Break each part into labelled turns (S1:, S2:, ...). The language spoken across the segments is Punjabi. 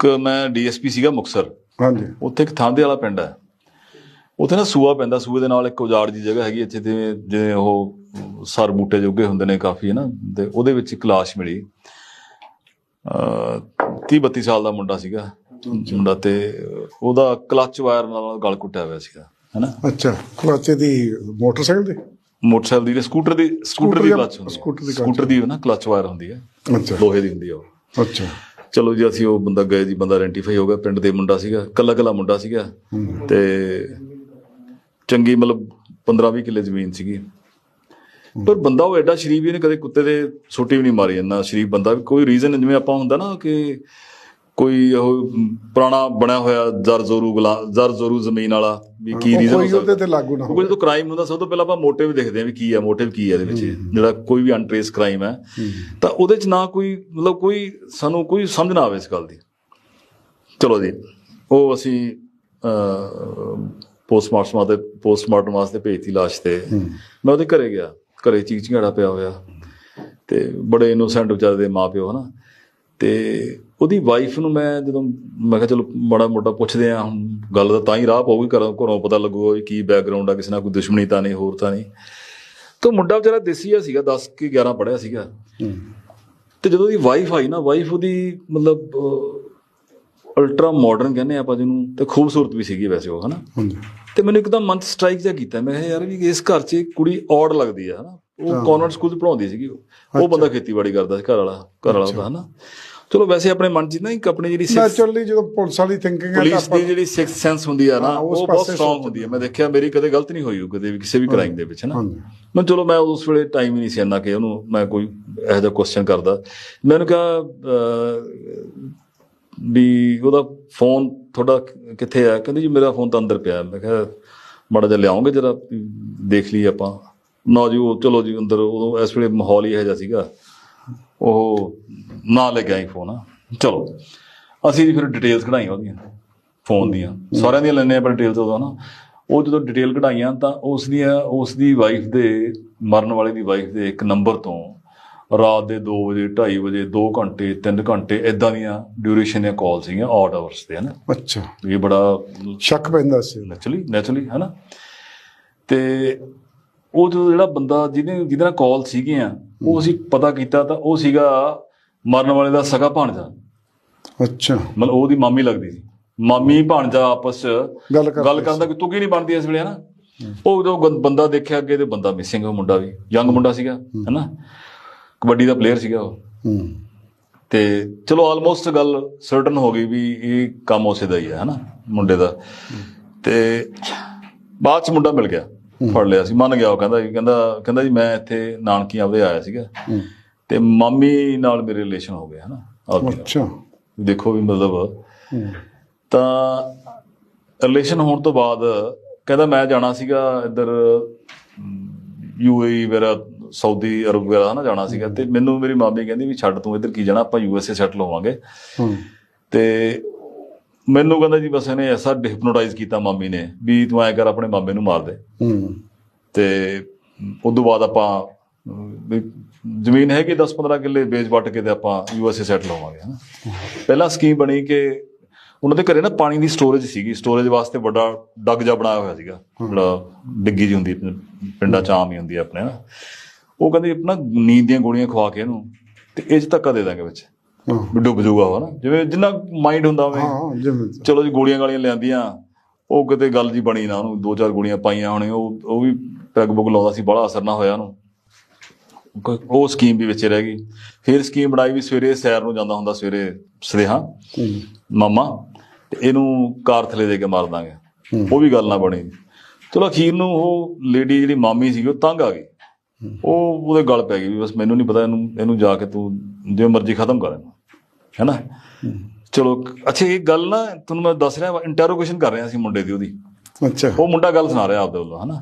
S1: ਇੱਕ ਮੈਂ ਡੀਐਸਪੀ ਸੀਗਾ ਮੁਕਸਰ।
S2: ਹਾਂਜੀ।
S1: ਉੱਥੇ ਇੱਕ ਥਾਂਦੇ ਵਾਲਾ ਪਿੰਡ ਹੈ। ਉੱਥੇ ਨਾ ਸੂਆ ਪੈਂਦਾ ਸੂਏ ਦੇ ਨਾਲ ਇੱਕ ਉਜਾੜ ਦੀ ਜਗ੍ਹਾ ਹੈਗੀ ਇੱਥੇ ਤੇ ਜਿਵੇਂ ਉਹ ਸਰ ਬੂਟੇ ਜੋਗੇ ਹੁੰਦੇ ਨੇ ਕਾਫੀ ਹੈ ਨਾ? ਤੇ ਉਹਦੇ ਵਿੱਚ ਇੱਕ ਲਾਸ਼ ਮਿਲੀ। ਅ 30 32 ਸਾਲ ਦਾ ਮੁੰਡਾ ਸੀਗਾ। ਮੁੰਡਾ ਤੇ ਉਹਦਾ ਕਲੱਚ ਵਾਇਰ ਨਾਲ ਗਲ ਕੁੱਟਿਆ ਹੋਇਆ ਸੀਗਾ ਹੈਨਾ
S2: ਅੱਛਾ ਕਲਾਚੇ ਦੀ ਮੋਟਰਸਾਈਕਲ ਦੀ?
S1: ਮੋਟਰਸਾਈਕਲ ਦੀ ਸਕੂਟਰ ਦੀ ਸਕੂਟਰ ਦੀ ਕਲੱਚ ਹੁੰਦੀ ਹੈ।
S2: ਸਕੂਟਰ ਦੀ clutch
S1: ਸਕੂਟਰ ਦੀ ਨਾ ਕਲੱਚ ਵਾਇਰ ਹੁੰਦੀ ਹੈ।
S2: ਅੱਛਾ।
S1: ਲੋਹੇ ਦੀ ਹੁੰਦੀ ਹੈ ਉਹ।
S2: ਅੱਛਾ।
S1: ਚਲੋ ਜੀ, ਅਸੀਂ ਉਹ ਬੰਦਾ ਗਏ ਜੀ, ਬੰਦਾ ਆਇਡੈਂਟੀਫਾਈ ਹੋ ਗਿਆ, ਪਿੰਡ ਦੇ ਮੁੰਡਾ ਸੀਗਾ ਕੱਲਾ ਕੱਲਾ ਮੁੰਡਾ ਸੀਗਾ। ਤੇ ਚੰਗੀ ਮਤਲਬ 15 20 ਕਿੱਲੇ ਜ਼ਮੀਨ ਸੀਗੀ। ਪਰ ਬੰਦਾ ਉਹ ਐਡਾ ਸ਼ਰੀਫ ਹੀ ਨੇ ਕਦੇ ਕੁੱਤੇ ਦੇ ਛੋਟੀ ਵੀ ਨਹੀਂ ਮਾਰੀ ਇੰਨਾ ਸ਼ਰੀਫ ਬੰਦਾ। ਕੋਈ ਰੀਜ਼ਨ ਜਿਵੇਂ ਆਪਾਂ ਹੁੰਦਾ ਨਾ ਕਿ ਕੋਈ ਉਹ ਪੁਰਾਣਾ ਬਣਿਆ ਹੋਇਆ ਜ਼ਰ ਜ਼ੋਰੂ ਗਲਾ ਜ਼ਰ ਜ਼ੋਰੂ ਜ਼ਮੀਨ ਵਾਲਾ ਵੀ ਕੀ ਰੀਜ਼ਨ ਹੋ
S2: ਕੋਈ ਉਹਦੇ ਤੇ ਲਾਗੂ ਨਾ
S1: ਕਿਉਂਕਿ ਜਦੋਂ ਕ੍ਰਾਈਮ ਹੁੰਦਾ ਸਭ ਤੋਂ ਪਹਿਲਾਂ ਆਪਾਂ ਮੋਟਿਵ ਦੇਖਦੇ ਹਾਂ ਵੀ ਕੀ ਹੈ ਮੋਟਿਵ ਕੀ ਹੈ ਇਹਦੇ ਵਿੱਚ ਜਿਹੜਾ ਕੋਈ ਵੀ ਅਨਟ੍ਰੇਸ ਕ੍ਰਾਈਮ ਹੈ। ਤਾਂ ਉਹਦੇ ਚ ਨਾ ਕੋਈ ਮਤਲਬ ਕੋਈ ਸਾਨੂੰ ਕੋਈ ਸਮਝ ਨਾ ਆਵੇ ਇਸ ਗੱਲ ਦੀ। ਚਲੋ ਜੀ ਉਹ ਅਸੀਂ ਪੋਸਟਮਾਰਟਮ ਵਾਸਤੇ ਪੋਸਟਮਾਰਟਮ ਵਾਸਤੇ ਭੇਜਤੀ ਲਾਸ਼ ਤੇ। ਮੈਂ ਉਹਦੇ ਘਰੇ ਗਿਆ ਘਰੇ ਚੀਕ ਚਿਹਾੜਾ ਪਿਆ ਹੋਇਆ। ਤੇ ਬੜੇ ਇਨੋਸੈਂਟ ਵਿਚਾਰੇ ਦੇ ਮਾਪਿਓ ਹਨਾ। ਤੇ ਉਹਦੀ ਵਾਈਫ ਨੂੰ ਮੈਂ ਜਦੋਂ ਮੈਂ ਕਿਹਾ ਚਲੋ ਮਾੜਾ ਮੋਟਾ ਪੁੱਛਦੇ ਆ ਹੁਣ ਗੱਲ ਤਾਂ ਤਾਂ ਹੀ ਰਾਹ ਪਊਗੀ ਘਰੋਂ ਘਰੋਂ ਪਤਾ ਲੱਗੂਗਾ ਵੀ ਕੀ ਬੈਕਗ੍ਰਾਉਂਡ ਆ ਕਿਸੇ ਨਾਲ ਕੋਈ ਦੁਸ਼ਮਣੀ ਤਾਂ ਨਹੀਂ ਹੋਰ ਤਾਂ ਨਹੀਂ। ਤਾਂ ਮੁੰਡਾ ਵਿਚਾਰਾ ਦੇਸੀ ਜਿਹਾ ਸੀਗਾ 10 ਕਿ 11 ਪੜਿਆ ਸੀਗਾ। ਤੇ ਜਦੋਂ ਉਹਦੀ ਵਾਈਫ ਆਈ ਨਾ ਵਾਈਫ ਉਹਦੀ ਮਤਲਬ ਅਲਟਰਾ ਮਾਡਰਨ ਕਹਿੰਦੇ ਆਪਾਂ ਜਿਹਨੂੰ ਤੇ ਖੂਬਸੂਰਤ ਵੀ ਸੀਗੀ ਵੈਸੇ ਉਹ ਹਨਾ? ਤੇ ਮੈਨੂੰ ਇੱਕਦਮ ਮਨ ਸਟ੍ਰਾਈਕ ਜਿਹਾ ਕੀਤਾ ਮੈਂ ਕਿਹਾ ਯਾਰ ਵੀ ਇਸ ਘਰ 'ਚ ਕੁੜੀ ਔਡ ਲੱਗਦੀ ਆ ਹਨਾ? ਉਹ ਕਨਵੈਂਟ ਸਕੂਲ 'ਚ ਪੜਾਉਂਦੀ ਸੀਗੀ ਉਹ। ਉਹ ਬੰਦਾ ਖੇਤੀਬਾੜੀ ਕਰਦਾ ਸੀ ਘਰ ਵਾਲਾ ਘਰ ਵਾਲਾ ਉਹਦਾ ਹਨਾ? ਚਲੋ ਵੈਸੇ ਆਪਣੇ ਮਨ 'ਚ ਨਾ ਇੱਕ ਆਪਣੀ ਜਿਹੜੀ
S2: ਨੈਚੁਰਲੀ ਜਦੋਂ ਪੁਲਿਸ ਵਾਲੀ ਥਿੰਕਿੰਗ ਹੈ
S1: ਪੁਲਿਸ ਦੀ ਜਿਹੜੀ ਸਿਕਸ ਸੈਂਸ ਹੁੰਦੀ ਆ ਨਾ ਉਹ ਬਹੁਤ ਸਟਰੋਂਗ ਹੁੰਦੀ ਆ। ਮੈਂ ਦੇਖਿਆ ਮੇਰੀ ਕਦੇ ਗਲਤ ਨਹੀਂ ਹੋਈ ਕਦੇ ਵੀ ਕਿਸੇ ਵੀ ਕ੍ਰਾਈਮ ਦੇ ਵਿੱਚ
S2: ਹਾਂਜੀ।
S1: ਮੈਂ ਚਲੋ ਮੈਂ ਉਸ ਵੇਲੇ ਟਾਈਮ ਹੀ ਨਹੀਂ ਸੀ ਇੰਨਾ ਕਿ ਉਹਨੂੰ ਮੈਂ ਕੋਈ ਇਹੋ ਜਿਹਾ ਕੁਐਸਚਨ ਕਰਦਾ। ਮੈਨੂੰ ਕਿਹਾ ਵੀ ਉਹਦਾ ਫੋਨ ਤੁਹਾਡਾ ਕਿੱਥੇ ਆ? ਕਹਿੰਦੀ ਜੀ ਮੇਰਾ ਫੋਨ ਤਾਂ ਅੰਦਰ ਪਿਆ। ਮੈਂ ਕਿਹਾ ਮਾੜਾ ਜਿਹਾ ਲਿਆਉਂਗੇ ਜਰਾ? ਦੇਖ ਲਈ ਆਪਾਂ। ਨਾ ਜੀ ਉਹ ਚਲੋ ਜੀ ਅੰਦਰ ਉਦੋਂ ਇਸ ਵੇਲੇ ਮਾਹੌਲ ਹੀ ਇਹੋ ਜਿਹਾ ਸੀਗਾ। ਉਹ ਨਾ ਲੈ ਕੇ ਆਈ ਫੋਨ ਚਲੋ ਅਸੀਂ ਜੀ ਫਿਰ ਡਿਟੇਲਸ ਕਢਾਈਆਂ ਉਹਦੀਆਂ ਫੋਨ ਦੀਆਂ। ਸਾਰਿਆਂ ਦੀਆਂ ਲੈਣੇ ਆਪਾਂ ਡਿਟੇਲਸ ਉਹਦਾ ਨਾ। ਉਹ ਜਦੋਂ ਡਿਟੇਲ ਕਢਾਈਆਂ ਤਾਂ ਉਸ ਦੀਆਂ ਉਸ ਦੀ ਵਾਈਫ ਦੇ ਮਰਨ ਵਾਲੇ ਦੀ ਵਾਈਫ ਦੇ ਇੱਕ ਨੰਬਰ ਤੋਂ ਰਾਤ ਦੇ 2 ਵਜੇ 2:30 ਵਜੇ 2 ਘੰਟੇ 3 ਘੰਟੇ ਇਦਾਂ ਦੀਆਂ ਡਿਊਰੇਸ਼ਨ ਦੀਆਂ ਕਾਲ ਸੀਗੀਆਂ ਆਡ ਆਵਰਸ ਤੇ ਹਨਾ।
S2: ਅੱਛਾ।
S1: ਇਹ ਬੜਾ
S2: ਸ਼ੱਕ ਪੈਂਦਾ ਸੀ।
S1: ਨੈਚੁਰਲੀ ਨੈਚੁਰਲੀ ਹਨਾ। ਤੇ ਉਹ ਜਦੋਂ ਜਿਹੜਾ ਬੰਦਾ ਜਿਹਨੇ ਜਿਹਦੇ ਨਾਲ ਕਾਲ ਸੀਗੀਆਂ ਉਹ ਅਸੀਂ ਪਤਾ ਕੀਤਾ ਤਾਂ ਉਹ ਸੀਗਾ ਮਰਨ ਵਾਲੇ ਦਾ ਸਗਾ ਭਾਣਜਾ।
S2: ਅੱਛਾ।
S1: ਮਤਲਬ ਉਹਦੀ ਮਾਮੀ ਲੱਗਦੀ ਸੀ। ਮਾਮੀ ਭਾਣਜਾ ਆਪਸ ਚ
S2: ਗੱਲ ਕਰ
S1: ਗੱਲ ਕਰਨ ਦਾ ਕਿ ਤੂੰ ਕੀ ਨਹੀਂ ਬਣਦੀ ਇਸ ਵੇਲੇ ਹਨਾ? ਉਹ ਜਦੋਂ ਬੰਦਾ ਦੇਖਿਆ ਅੱਗੇ ਤੇ ਬੰਦਾ ਮਿਸਿੰਗ ਉਹ ਮੁੰਡਾ ਵੀ ਯੰਗ ਮੁੰਡਾ ਸੀਗਾ ਹਨਾ? ਕਬੱਡੀ ਦਾ ਪਲੇਅਰ ਸੀਗਾ ਉਹ। ਤੇ ਚਲੋ ਆਲਮੋਸਟ ਗੱਲ ਸਰਟਨ ਹੋ ਗਈ ਵੀ ਇਹ ਕੰਮ ਉਸੇ ਦਾ ਹੀ ਹੈ ਹਨਾ? ਮੁੰਡੇ ਦਾ। ਤੇ ਬਾਅਦ ਚ ਮੁੰਡਾ ਮਿਲ ਗਿਆ। ਫੜ ਲਿਆ ਸੀ ਮੰਨ ਗਿਆ ਉਹ ਕਹਿੰਦਾ ਜੀ ਕਹਿੰਦਾ ਕਹਿੰਦਾ ਜੀ ਮੈਂ ਇੱਥੇ ਨਾਨਕੀ ਆਪਦੇ ਆਇਆ ਸੀਗਾ। ਤੇ ਮਾਮੀ ਨਾਲ ਮੇਰੇ ਰਿਲੇਸ਼ਨ ਹੋ ਗਏ ਹਨਾ।
S2: ਅੱਛਾ।
S1: ਦੇਖੋ ਵੀ ਮਤਲਬ। ਤਾਂ ਰਿਲੇਸ਼ਨ ਹੋਣ ਤੋਂ ਬਾਅਦ ਕਹਿੰਦਾ ਮੈਂ ਜਾਣਾ ਸੀਗਾ ਇੱਧਰ ਯੂਏਈ ਵਗੈਰਾ ਸਾਊਦੀ ਅਰਬ ਵਗੈਰਾ ਨਾ ਜਾਣਾ ਸੀਗਾ। ਤੇ ਮੈਨੂੰ ਮੇਰੀ ਮਾਮੀ ਕਹਿੰਦੀ ਵੀ ਛੱਡ ਤੂੰ ਇੱਧਰ ਕੀ ਜਾਣਾ ਆਪਾਂ ਯੂਐਸਏ ਸੈਟਲ ਹੋਵਾਂਗੇ।
S2: ਹੂੰ।
S1: ਤੇ ਮੈਨੂੰ ਕਹਿੰਦਾ ਜੀ ਬਸ ਇਹਨੇ ਐਸਾ ਹਿਪਨੋਟਾਈਜ਼ ਕੀਤਾ ਮਾਮੀ ਨੇ ਵੀ ਤੂੰ ਐ ਕਰ ਆਪਣੇ ਮਾਮੇ ਨੂੰ ਮਾਰ ਦੇ। ਤੇ ਉਸ ਤੋਂ ਬਾਅਦ ਆਪਾਂ ਜ਼ਮੀਨ ਹੈਗੀ 10-15 ਕਿੱਲੇ ਵੇਚ ਵੱਟ ਕੇ ਤੇ ਆਪਾਂ ਯੂਐਸਏ ਸੈਟਲ ਹੋਵਾਂਗੇ ਹਨਾ। ਪਹਿਲਾਂ ਸਕੀਮ ਬਣੀ ਕਿ ਉਹਨਾਂ ਦੇ ਘਰੇ ਨਾ ਪਾਣੀ ਦੀ ਸਟੋਰੇਜ ਸੀਗੀ। ਸਟੋਰੇਜ ਵਾਸਤੇ ਵੱਡਾ ਡੱਗ ਜਾ ਬਣਾਇਆ ਹੋਇਆ ਸੀਗਾ। ਜਿਹੜਾ ਡਿੱਗੀ ਜੀ ਹੁੰਦੀ ਪਿੰਡਾਂ ਚ ਆਮ ਹੀ ਹੁੰਦੀ ਹੈ ਆਪਣੇ ਨਾ ਉਹ ਕਹਿੰਦੇ ਆਪਣਾ ਨੀਂਦ ਦੀਆਂ ਗੋਲੀਆਂ ਖਵਾ ਕੇ ਇਹਨੂੰ ਤੇ ਇਹ 'ਚ ਧੱਕਾ ਦੇ ਦਾਂਗੇ ਵਿੱਚ। ਡੁੱਬ ਜਾਊਗਾ ਉਹ ਨਾ। ਜਿਵੇਂ ਜਿੰਨਾ ਮਾਈਂਡ ਹੁੰਦਾ ਹੋਵੇ
S2: ਹਾਂ ਜਿਵੇਂ
S1: ਚਲੋ ਜੀ ਗੋਲੀਆਂ ਗਾਲੀਆਂ ਲਿਆਂਦੀਆਂ ਉਹ ਕਿਤੇ ਗੱਲ ਜੀ ਬਣੀ ਨਾ ਉਹਨੂੰ ਦੋ ਚਾਰ ਗੋਲੀਆਂ ਪਾਈਆਂ ਹੋਣੀਆਂ ਉਹ ਉਹ ਵੀ ਪੈਗ ਬੁਗ ਲਾਉਂਦਾ ਸੀ ਬੜਾ ਅਸਰ ਨਾ ਹੋਇਆ ਉਹਨੂੰ। ਕੋਈ- ਉਹ ਸਕੀਮ ਵੀ ਵਿੱਚ ਰਹਿ ਗਈ। ਫਿਰ ਸਕੀਮ ਬਣਾਈ ਵੀ ਸਵੇਰੇ ਸੈਰ ਨੂੰ ਜਾਂਦਾ ਹੁੰਦਾ ਸਵੇਰੇ ਸਦੇਹਾ। ਮਾਮਾ ਤੇ ਇਹਨੂੰ ਕਾਰ ਥਲੇ ਦੇ ਕੇ ਮਾਰ ਦਾਂਗੇ। ਉਹ ਵੀ ਗੱਲ ਨਾ ਬਣੀ। ਚਲੋ ਅਖੀਰ ਨੂੰ ਉਹ ਲੇਡੀ ਜਿਹੜੀ ਮਾਮੀ ਸੀਗੀ ਉਹ ਤੰਗ ਆ ਗਈ। ਉਹ ਉਹਦੇ ਗਲ ਪੈ ਗਈ ਵੀ ਬਸ ਮੈਨੂੰ ਨਹੀਂ ਪਤਾ ਇਹਨੂੰ ਇਹਨੂੰ ਜਾ ਕੇ ਤੂੰ ਜਿਵੇਂ ਮਰਜ਼ੀ ਖਤਮ ਕਰ ਇਹਨੂੰ। ਹੈਨਾ? ਚਲੋ ਅੱਛਾ ਇਹ ਗੱਲ ਨਾ ਤੁਹਾਨੂੰ ਮੈਂ ਦੱਸ ਰਿਹਾ ਇੰਟਰੋਗੇਸ਼ਨ ਕਰ ਰਿਹਾ ਸੀ ਮੁੰਡੇ ਦੀ ਉਹਦੀ।
S2: ਅੱਛਾ।
S1: ਉਹ ਮੁੰਡਾ ਗੱਲ ਸੁਣਾ ਰਿਹਾ ਆਪਦੇ ਵੱਲੋਂ ਹਨਾ।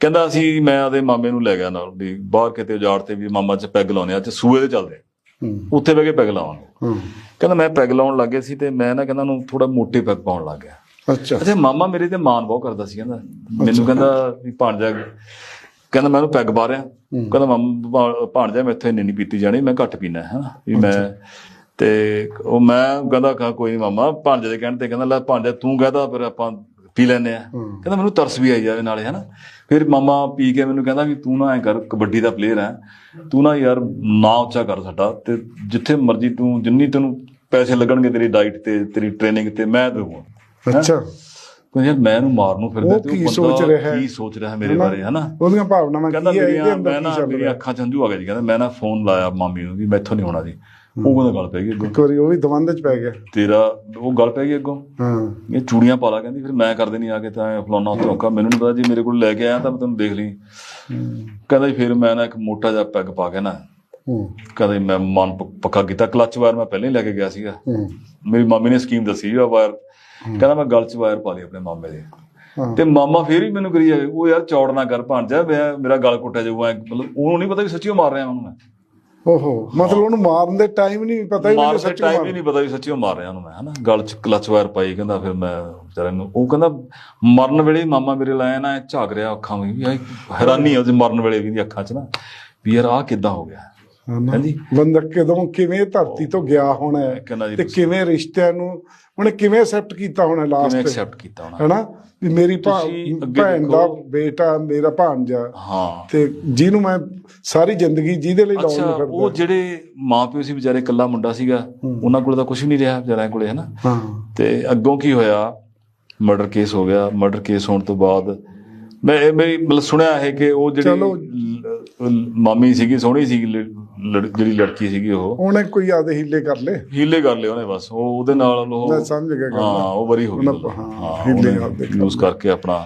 S1: ਕਹਿੰਦਾ ਅਸੀਂ ਮੈਂ ਆਦੇ ਮਾਮੇ ਨੂੰ ਲੈ ਗਿਆ ਨਾਲ ਵੀ ਬਾਹਰ ਕਿਤੇ ਉਜਾੜ ਤੇ ਵੀ ਮਾਮਾ ਚ ਪੈਗ ਲਾਉਣੇ ਆ ਅੱਜ ਸੂਏ ਦੇ ਚੱਲਦੇ ਉੱਥੇ ਬਹਿ ਕੇ ਪੈਗ ਲਾਵਾਂਗੇ ਕਹਿੰਦਾ ਮੈਂ ਪੈਗ ਲਾਉਣ ਲੱਗੇ ਸੀ ਤੇ ਮੈਂ ਨਾ ਕਹਿੰਦਾ ਉਹਨੂੰ ਥੋੜਾ ਮੋਟੇ ਪੈਗ ਪਾਉਣ ਲੱਗ ਗਿਆ।
S2: ਅੱਛਾ।
S1: ਅੱਛਾ ਮਾਮਾ ਮੇਰੇ ਤੇ ਮਾਨ ਬਹੁਤ ਕਰਦਾ ਸੀ ਕਹਿੰਦਾ। ਮੈਨੂੰ ਕਹਿੰਦਾ ਵੀ ਭਾਣਜਾ ਕਹਿੰਦਾ ਮੈਂ ਉਹਨੂੰ ਪੈਗ ਪਾ ਰਿਹਾ। ਕਹਿੰਦਾ ਮਾਮਾ ਭਾਣਜਾ ਮੈਂ ਇੱਥੇ ਇੰਨੀ ਨਹੀਂ ਪੀਤੀ ਜਾਣੀ ਮੈਂ ਘੱਟ ਪੀਣਾ ਹੈ ਹਨਾ? ਵੀ ਮੈਂ ਤੇ ਉਹ ਮੈਂ ਕਹਿੰਦਾ ਕਹਾ ਕੋਈ ਨਹੀਂ ਮਾਮਾ ਭਾਂਜੇ ਦੇ ਕਹਿਣ ਤੇ ਕਹਿੰਦਾ ਲੈ ਭਾਂਜਾ ਤੂੰ ਕਹਦਾ ਫਿਰ ਆਪਾਂ ਪੀ ਲੈਨੇ ਆ। ਕਹਿੰਦਾ ਮੈਨੂੰ ਤਰਸ ਵੀ ਆਈ ਜਾਵੇ ਨਾਲੇ ਹਨਾ। ਫਿਰ ਮਾਮਾ ਪੀ ਕੇ ਮੈਨੂੰ ਕਹਿੰਦਾ ਵੀ ਤੂੰ ਨਾ ਐ ਕਰ ਕਬੱਡੀ ਦਾ ਪਲੇਅਰ ਹੈ ਤੂੰ ਨਾ ਯਾਰ ਨਾਂ ਉੱਚਾ ਕਰ ਸਾਡਾ ਤੇ ਜਿੱਥੇ ਮਰਜ਼ੀ ਤੂੰ ਜਿੰਨੀ ਤੈਨੂੰ ਪੈਸੇ ਲੱਗਣਗੇ ਤੇਰੀ ਡਾਈਟ ਤੇ ਤੇਰੀ ਟ੍ਰੇਨਿੰਗ ਤੇ ਮੈਂ ਦੇਵਾਂ
S2: ਅੱਛਾ।
S1: ਕਹਿੰਦਾ ਯਾਰ ਮੈਂ ਇਹਨੂੰ ਮਾਰਨ ਨੂੰ ਫਿਰਦਾ ਤੇ
S2: ਕੀ
S1: ਉਹ
S2: ਸੋਚ
S1: ਬੰਦਾ? ਕੀ ਸੋਚ ਰਿਹਾ ਮੇਰੇ? ਬਾਰੇ ਹਨਾ?
S2: ਉਹਦੀਆਂ ਭਾਵਨਾਵਾਂ ਕੀ ਹੈ ਇਹਦੇ ਅੰਦਰ
S1: ਮੈਂ
S2: ਕੀ
S1: ਨਾ
S2: ਚੱਲ ਰਿਹਾ?
S1: ਅੱਖਾਂ ਚ ਹੰਝੂ ਆ ਗਏ ਜੀ। ਕਹਿੰਦਾ ਮੈਂ ਨਾ ਫੋਨ ਲਾਇਆ ਮਾਮੀ ਨੂੰ ਵੀ ਮੈਥੋਂ ਨਹੀਂ ਹੋਣਾ ਜੀ। ਉਹ ਕਹਿੰਦਾ ਗੱਲ ਪੈ ਗਈ ਅੱਗੋਂ।
S2: ਇੱਕ ਵਾਰੀ ਉਹ ਵੀ ਦਵੰਦ ਚ ਪੈ ਗਿਆ।
S1: ਤੇਰਾ ਉਹ ਗੱਲ ਪੈ ਗਈ ਅੱਗੋਂ।
S2: ਹਾਂ।
S1: ਇਹ ਚੂੜੀਆਂ ਪਾ ਲਾ ਕਹਿੰਦੀ ਫਿਰ ਮੈਂ ਕਰਦੇ ਨਹੀਂ ਆ ਕੇ ਤਾਂ ਫਲਾਉਣਾ ਧੋਕਾ ਮੈਨੂੰ ਨਹੀਂ ਪਤਾ ਜੀ ਮੇਰੇ ਕੋਲ ਲੈ ਕੇ ਆਇਆ ਤਾਂ ਮੈਂ ਤੈਨੂੰ ਦੇਖ ਲਈ। ਕਹਿੰਦਾ ਜੀ ਫਿਰ ਮੈਂ ਨਾ ਇੱਕ ਮੋਟਾ ਜਿਹਾ ਪੈਗ ਪਾ ਕੇ ਨਾ
S2: ਹੂੰ।
S1: ਜੀ ਮੈਂ ਮਨ ਪੱਕਾ ਕੀਤਾ। ਕਲੱਚ ਵਾਇਰ ਮੈਂ ਪਹਿਲਾਂ ਹੀ ਲੈ ਕੇ ਗਿਆ ਸੀਗਾ।
S2: ਹੂੰ।
S1: ਮੇਰੀ ਮਾਮੀ ਨੇ ਸਕੀਮ ਦੱਸੀ ਆ ਵਾਇਰ। ਕਹਿੰਦਾ ਮੈਂ ਗਲ 'ਚ ਵਾਇਰ ਪਾ ਲਈ ਆਪਣੇ ਮਾਮੇ ਦੇ।
S2: ਹਾਂ।
S1: ਤੇ ਮਾਮਾ ਫੇਰ ਵੀ ਮੈਨੂੰ ਕਰੀ ਜਾਵੇ। ਉਹ ਯਾਰ ਚੌੜ ਨਾ ਕਰ ਭਾਂਜਾ ਮੇਰਾ ਗਲ ਕੁੱਟਿਆ ਜਾਊਗਾ ਮਤਲਬ ਉਹਨੂੰ ਨਹੀਂ ਪਤਾ ਵੀ ਸੱਚੀ ਉਹ ਮਾਰ ਰਿਹਾ ਉਹਨੂੰ ਮੈਂ।
S2: ਓਹੋ ਮਤਲਬ ਉਹਨੂੰ ਮਾਰਨ ਦੇ ਟਾਈਮ ਨਹੀਂ ਪਤਾ ਹੀ ਨਹੀਂ ਸੱਚ
S1: ਟਾਈਮ ਹੀ ਨਹੀਂ ਪਤਾ ਵੀ ਸੱਚੀ ਉਹ ਮਾਰ ਰਿਹਾ ਉਹਨੂੰ ਮੈਂ ਹਨਾ? ਗਲ 'ਚ ਕਲਚ ਵਾਇਰ ਪਾਈ ਕਹਿੰਦਾ ਫਿਰ ਮੈਂ ਵਿਚਾਰੇ ਨੂੰ ਉਹ ਕਹਿੰਦਾ ਮਰਨ ਵੇਲੇ ਮਾਮਾ ਮੇਰੇ ਲਾਇਆ ਨਾ ਝਾਕ ਰਿਹਾ ਅੱਖਾਂ ਵਿੱਚ ਵੀ ਹੈਰਾਨੀ ਆ ਉਹਦੇ ਮਰਨ ਵੇਲੇ ਵੀ ਦੀ ਅੱਖਾਂ 'ਚ ਨਾ ਵੀ ਯਾਰ ਆਹ ਕਿੱਦਾਂ ਹੋ ਗਿਆ? ਹਾਂਜੀ।
S2: ਬੰਦਾ ਕਦੋਂ ਕਿਵੇਂ ਧਰਤੀ ਤੋਂ ਗਿਆ ਹੋਣਾ ਤੇ ਕਿਵੇਂ ਰਿਸ਼ਤਿਆਂ ਨੂੰ ਉਹਨੇ ਕਿਵੇਂ ਐਕਸੈਪਟ ਕੀਤਾ ਹੋਣਾ
S1: ਕਿਵੇਂ
S2: ਲਾਸਟ
S1: ਐਕਸੈਪਟ ਕੀਤਾ ਹੋਣਾ
S2: ਹੈਨਾ? ਵੀ ਮੇਰੀ ਭੈਣ ਦਾ। ਬੇਟਾ ਮੇਰਾ ਭਾਂਜਾ
S1: ਹਾਂ।
S2: ਤੇ ਜਿਹਨੂੰ ਮੈਂ ਸਾਰੀ ਜ਼ਿੰਦਗੀ ਜਿਹਦੇ ਲਈ ਲਾਉਣ ਨੂੰ
S1: ਉਹ
S2: ਫਿਰਦਾ
S1: ਜਿਹੜੇ ਮਾਪਿਓ ਸੀ ਵਿਚਾਰੇ ਇਕੱਲਾ ਮੁੰਡਾ ਸੀਗਾ ਉਹਨਾਂ ਕੋਲ ਤਾਂ ਕੁਝ ਵੀ ਨਹੀਂ ਰਿਹਾ ਵਿਚਾਰਿਆਂ ਕੋਲੇ ਹਨਾ?
S2: ਹਾਂ।
S1: ਤੇ ਅੱਗੋਂ ਕੀ ਹੋਇਆ? ਮਰਡਰ ਕੇਸ ਹੋ ਗਿਆ। ਮਰਡਰ ਕੇਸ ਹੋਣ ਤੋਂ ਬਾਅਦ ਮੈਂ ਮੇਰੀ ਮਤਲਬ ਸੁਣਿਆ ਹੈ ਕਿ ਉਹ ਜਿਹੜੀ
S2: ਚਲੋ।
S1: ਮਾਮੀ ਸੀਗੀ ਸੋਹਣੀ ਸੀ ਜਿਹੜੀ ਲੜਕੀ ਸੀਗੀ ਉਹ।
S2: ਉਹਨੇ ਕੋਈ ਆਦੇ ਹੀਲੇ ਕਰ ਲੇ
S1: ਹੀਲੇ ਕਰ ਲਏ ਉਹਨੇ ਬਸ। ਉਹ ਉਹਦੇ ਨਾਲ ਉਹ
S2: ਮੈਂ ਸਮਝ ਗਿਆ ਗੱਲ।
S1: ਹਾਂ ਉਹ ਬਰੀ ਹੋ ਗਈ
S2: ਉਹਨਾਂ-
S1: ਹਾਂ
S2: ਹਾਂ, ਹੀਲੇ
S1: ਹੀਲੇ
S2: ਕਰਦੇ
S1: ਯੂਜ਼ ਕਰਕੇ ਆਪਣਾ